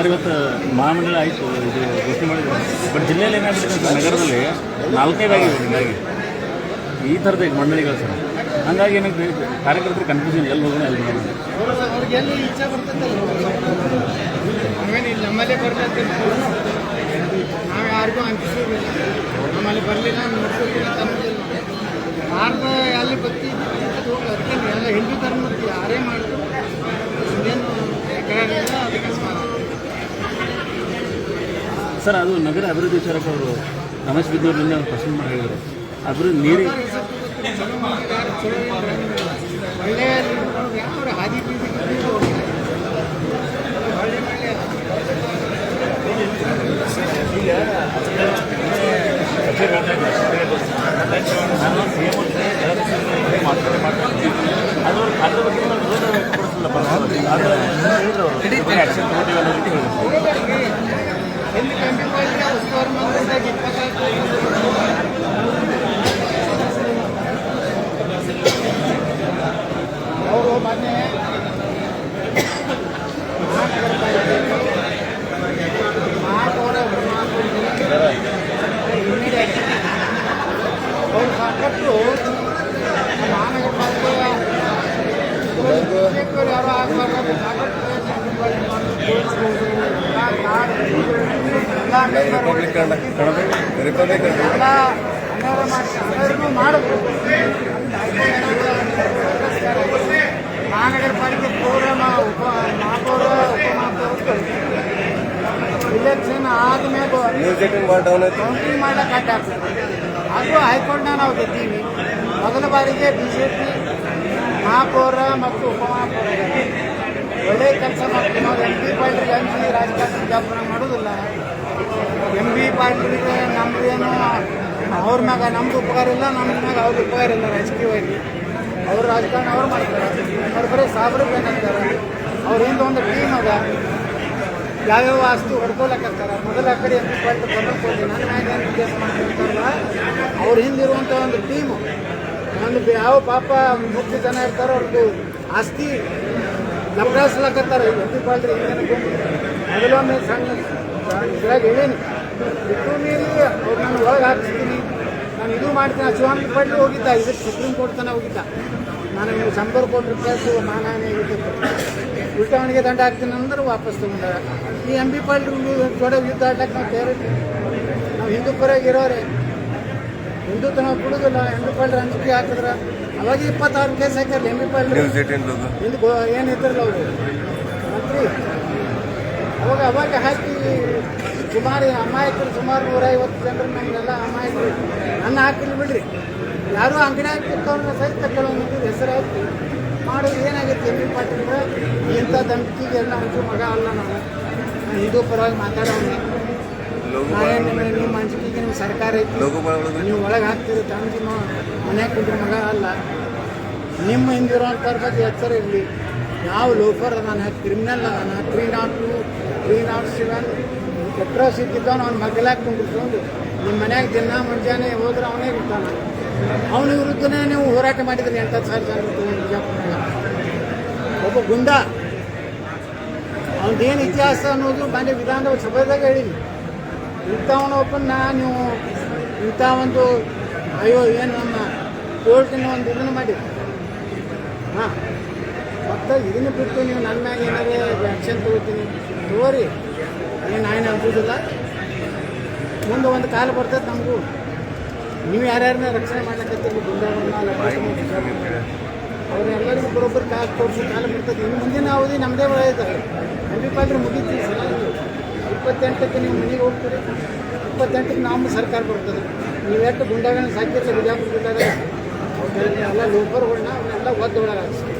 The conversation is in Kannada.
ಮಹಾಮಂಡಲ ಆಯಿತು, ಇದು ಘೋಷಣೆ ಮಾಡಿದ್ರು. ಬಟ್ ಜಿಲ್ಲೆಯಲ್ಲಿ ಏನಾಗ್ಬಿಟ್ಟಿದೆ ಸರ್ ನಗರದಲ್ಲಿ ನಾಲ್ಕೈದು ಆಗಿದೆ ಹಿಂಗಾಗಿ. ಈ ಥರದ ಮಂಡಳಿಗಳು ಸರ್. ಹಂಗಾಗಿ ಏನಾಗ್ತದೆ ಕಾರ್ಯಕರ್ತರು ಕನ್ಫ್ಯೂಷನ್ ಎಲ್ಲಿ ಹೋಗೋಣ ಎಲ್ಲಿ ಹೋಗೋಣ? ನಮ್ಮಲ್ಲೇ ಬರ್ಲತ್ತೀವಿ ನಾವು ಯಾರಿಗೂ ನಮ್ಮಲ್ಲಿ ಬರಲಿಲ್ಲ ಅಲ್ಲಿ ಬತ್ತಿ ಅದು ಅದಕ್ಕೆ ಎಲ್ಲ ಹಿಂದೂ ಧರ್ಮದ ಯಾರೇ ಮಾಡಿದ್ರು ಏನು ತಕರಾರಿಲ್ಲ ಅದಕ್ಕೆ ಸ್ಮರಣ ಸರ್ ಅದು ನಗರ ಅಭಿವೃದ್ಧಿ ವಿಚಾರಕ್ಕೆ ಅವರು ರಮೇಶ್ ಬಿದ್ದೂರಿಂದ ಪ್ರಶ್ನೆ ಮಾಡಿ ಹೇಳಿದರು ಅಭಿವೃದ್ಧಿ ನೀರಿ. ಒಳ್ಳೆ ಯಾವ ಹಾದಿ ಅದ್ರ ಬಗ್ಗೆ ನಾನು ವಿರೋಧ ವ್ಯಕ್ತಪಡಿಸಲ್ಲ ಹೇಳಿದ್ರು ಅವರು ಇದ್ರ ಬಗ್ಗೆ ಆಕ್ಷನ್ ತಗೋತೀವಿ ಅನ್ನೋ ರೀತಿ ಹೇಳಿದ್ರು ಎಲ್ಲಿ ಕಮ್ಮಿ ಮಾಡಿದ್ರೆ ಉಸ್ತುವಾರಿ ಮಂತ್ರಿದಾಗ ಇಪ್ಪತ್ತೈದು ಅವರು ಮೊನ್ನೆ ಮಹಾಪೌರ ಅವ್ರು ಸಾಕಷ್ಟು ಮಹಾನಗರ ಪಾಲಿಕೆ ಯಾರು ಆಗಬಾರ್ದು ಸಾಕಷ್ಟು ರಿಪಬ್ಲಿಕ್ ಮಾಡಿದ್ರು ಮಹಾನಗರ ಪಾಲಿಕೆ ಪೌರ ಉಪ ಮಹಾಪೌರ ಉಪಮಹಾಪೌರ ಇಲೆಕ್ಷನ್ ಆದ್ಮೇಲೆ ಕೌಂಟಿಂಗ್ ಮಾಡಕ್ಕೆ ಅಡ್ಡ ಆಗ್ತದೆ ಅದು ಹೈಕೋರ್ಟ್ನ ನಾವು ಗೆದ್ದೀವಿ. ಮೊದಲ ಬಾರಿಗೆ ಬಿ ಜೆ ಪಿ ಮಹಾಪೌರ ಮತ್ತು ಉಪಮಹಾಪೌರ ಒಳ್ಳೆ ಕೆಲಸ ಮಾಡ್ತೀವಿ ನಾವು M P point M P ರಾಜಕಾರಣ ಮಾಡುವುದಿಲ್ಲ ಮಾಡೋದಿಲ್ಲ. ಎಂ ಪಿ ನಮ್ದು ಏನು ಅವ್ರ ಮ್ಯಾಗ ನಮ್ದು ಉಪಕಾರ ಇಲ್ಲ ನಮ್ಮ ಮ್ಯಾಗ ಅವ್ರ ಉಪಕಾರ ಇಲ್ಲ ರಾಜಕೀಯವಾಗಿ. ಅವ್ರ ರಾಜಕಾರಣ ಅವ್ರು ಮಾಡ್ತಾರೆ. ಅವ್ರು ಬರೀ ಸಾಬರು ಬೇಕಂತಾರೆ ಅವ್ರ ಹಿಂದೆ ಒಂದು ಟೀಮ್ ಅದ. ಯಾವ್ಯಾವ ಆಸ್ತಿ ಹೊಡ್ಕೊಳಕತ್ತಾರ ಮೊದಲ ಕಡೆ ಎಂ ಪಿ ಪಾಟೀಲ್ ಹೋಗಿ ನನ್ನ ಮ್ಯಾಗ ಏನು ಕೇಸ್ ಮಾಡ್ತಿರ್ತಾರಲ್ಲ ಅವ್ರ ಹಿಂದಿರುವಂಥ ಒಂದು ಟೀಮು. ಒಂದು ಯಾವ ಪಾಪ ಮುಖ್ಯ ಜನ ಇರ್ತಾರೋ ಅವ್ರದ್ದು ಆಸ್ತಿ ಲಪಡಾಸ್ಲಕತ್ತಾರ ಎಂ ಪಿ ಪಾಟೀಲ್ ಹಿಂದೆ ಮೊದಲೊಮ್ಮೆ ಸಣ್ಣ ಇದ್ರಾಗ ಹೇಳೀನಿ. ಬಿಟ್ಟು ಮೀರಿ ಅವ್ರು ನಾನು ಒಳಗೆ ಹಾಕಿಸ್ತೀನಿ. ನಾನು ಇದು ಮಾಡ್ತೀನಿ. ಶಿವಾನಂದ ಪಾಟೀಲ್ ಹೋಗಿದ್ದ. ಇದಕ್ಕೆ ಸುಪ್ರೀಂ ಕೋರ್ಟ್ ತನಕ ಹೋಗಿದ್ದ. ನಾನು ನೀವು ಶಂಬರ್ ಕೋಟಿ ರೂಪಾಯಿ ಮಾನಹಾನಿ ಆಗಿತ್ತು. ದಂಡ ಹಾಕ್ತೀನಿ ಅಂದ್ರೆ ವಾಪಸ್ ತಗೊಂಡ. ಈ ಎಂ ಬಿ ಪಾಟೀಲ್ ಜೋಡ ಯುದ್ಧ ಆಡಕ್ಕೆ ನಾವು ತಯಾರಿದ್ವಿ ನಾವು ಹಿಂದೂ ಪರವಾಗಿ ಇರೋರೆ. ಹಿಂದೂ ತನಕ ಕುಡಿದಿಲ್ಲ. ಎಂ ಬಿ ಪಾಟೀಲ್ ಅಂಜಿಕೆ ಹಾಕಿದ್ರೆ ಅವಾಗ ಇಪ್ಪತ್ತಾರು ಕೇಸ್ ಹಾಕ್ಯಾರ ಎಂ ಪಾಟೀಲ್ ನ್ಯೂಸ್ ಏಟಿನ್ ಲೋಗೋ ಏನಿದ್ರಲ್ಲ ಅವರು? ಮಂತ್ರಿ? ಅವಾಗ ಅವಾಗ ಹಾಕಿ ಸುಮಾರು ಅಮಾಯಕರು ಸುಮಾರು ನೂರೈವತ್ತು ಜನರು ನಮ್ಮನ್ನೆಲ್ಲ ಅಮಾಯಕರು. ಅನ್ನ ಹಾಕಿಲ್ಲ ಬಿಡ್ರಿ. ಯಾರು ಅಂಗಡಿ ಹಾಕಿರ್ತಾವ್ರನ್ನ ಸಹಿತ ಕೆಲವೊಂದು ಹೆಸರು ಹಾಕಿ ಮಾಡೋದು ಏನಾಗುತ್ತೆ ಎಂ ಬಿ ಪಾಟೀಲ್ ಇಂಥ ದಂಟಿಗೆ ಎಲ್ಲ ಅಂಚು ಮಗ ಅಲ್ಲ ನಾವು ನಾನು ಹಿಂದೂ ಪರವಾಗಿ ನಾವೇನು ನಿಮ್ಮ ಸರ್ಕಾರ ಐತಿ ನೀವು ಒಳಗೆ ಹಾಕ್ತೀರಿ ತಂದು ಮನ್ಯಾಗ ಮಗ ಅಲ್ಲ. ನಿಮ್ಮ ಹಿಂದಿರೋಂಥವ್ರ ಬಗ್ಗೆ ಎಚ್ಚರ ಇರಲಿ. ಯಾವ ಲೋಫರ್ ಅದಾನ ಕ್ರಿಮಿನಲ್ ಅದಾನ three naught two three naught seven ಅಟ್ರಾಸ್ ಇದ್ದಿದ್ದವನು ಅವ್ನು ಮಗಲಾಗ ಕುಂಡಿಸ್ಕೊಂಡು ನಿಮ್ಮ ಮನ್ಯಾಗ ದಿನ ಮುಂಜಾನೆ ಹೋದ್ರೆ ಅವನೇ ಇರ್ತಾನ ಅವನ ವಿರುದ್ಧನೇ ನೀವು ಹೋರಾಟ ಮಾಡಿದ್ರಿ ಎಂಟತ್ತು ಸಾವಿರ ಜನ ಒಬ್ಬ ಗುಂಡ. ಅವನದೇನು ಇತಿಹಾಸ ಅನ್ನೋದು ಮನೆ ವಿಧಾನದ ಸಭೆದಾಗ ಹೇಳಿನಿ ಇಂಥವನೊಬ್ಬನ್ನ ನೀವು ಇಂಥ ಒಂದು ಅಯ್ಯೋ, ಏನು ನಮ್ಮ ಕೋರ್ಟಿನ ಒಂದು ಇದನ್ನು ಮಾಡಿ. ಹಾಂ. ಮತ್ತೆ ಇದನ್ನು ಬಿಟ್ಟು ನೀವು ನನ್ನ ಮ್ಯಾಗ ಏನಾದರೂ ಆ್ಯಕ್ಷನ್ ತಗೋತೀನಿ. ತಗೋರಿ. ಏನು ನಾನು ಅನ್ಸೋದಿಲ್ಲ. ಮುಂದೆ ಒಂದು ಕಾಲ ಬರ್ತದೆ ನಮಗೂ. ನೀವು ಯಾರ್ಯಾರನ್ನ ರಕ್ಷಣೆ ಮಾಡ್ಲಿಕ್ಕತ್ತೀರಿ ಗುಂಡಾಗಳನ್ನ ಅವ್ರೆಲ್ಲರಿಗೂ ಬರೋಬ್ಬರು ಕಾಲ ತೋರಿಸಿ ಕಾಲ ಬರ್ತದೆ ಇನ್ನು ಮುಂದಿನ ಅವಧಿ ನಮ್ಮದೇ ಒಳಗೆ ಅಭಿಪ್ರಾಯ ಮುಗಿತೀವಿ. ಸಲ ಇಪ್ಪತ್ತೆಂಟಕ್ಕೆ ನೀವು ಮನೆಗೆ ಹೋಗ್ತೀರಿ. ಇಪ್ಪತ್ತೆಂಟಕ್ಕೆ ನಮ್ಮ ಸರ್ಕಾರ ಬರ್ತದೆ. ನೀವು ಎಷ್ಟು ಗುಂಡಾಗಳನ್ನ ಸಾಕಿರ್ತೀರಿ? ಬಿಜಾಪುರ ಬಿಟ್ಟಾಗ ಎಲ್ಲ ಲೋಕರ್ಗಳನ್ನ ಅವನ್ನೆಲ್ಲ ಒದ್ದೊಳಗೆ ಹಾಕ್ಸಿ